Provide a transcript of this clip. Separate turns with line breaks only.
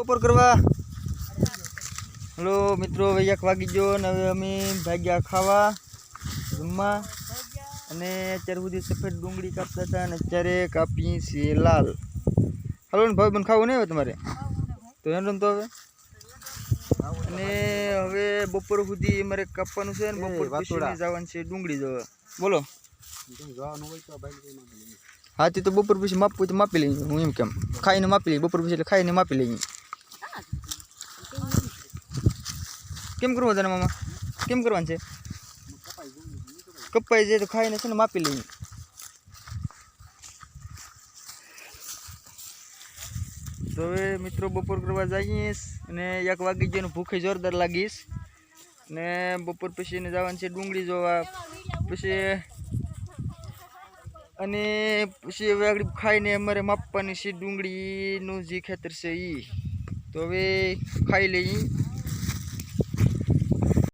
બપોર કરવા. હલો મિત્રો હવે એક વાગી ગયો ને હવે અમે ભાગ્યા ખાવા જમવા. અને અત્યાર સુધી સફેદ ડુંગળી કાપતા હતા અને અત્યારે કાપી છે લાલ. હલો ને ભાઈ બન ખાવું નહીં હવે તમારે? તો એમ રમતો હવે? અને હવે બપોર સુધી અમારે કાપવાનું છે ને બપોર પછી જવાનું છે ડુંગળી જવા. બોલો. હા તે તો બપોર પછી માપવું તો માપી લઈએ હું એમ કેમ. ખાઈને માપી લઈએ બપોર પછી એટલે ખાઈને માપી લઈએ. કેમ કરવું તને, મામા? કેમ કરવાનું છે? કપાઈ જાય તો ખાઈને છે ને માપી લઈએ. તો હવે મિત્રો બપોર કરવા જઈશ અને એક વાગી ગયો ભૂખે જોરદાર લાગીશ. ને બપોર પછી જવાનું છે ડુંગળી જોવા. પછી અને પછી હવે ખાઈને અમારે માપવાની છે ડુંગળીનું જે ખેતર છે એ તો હવે ખાઈ લઈએ.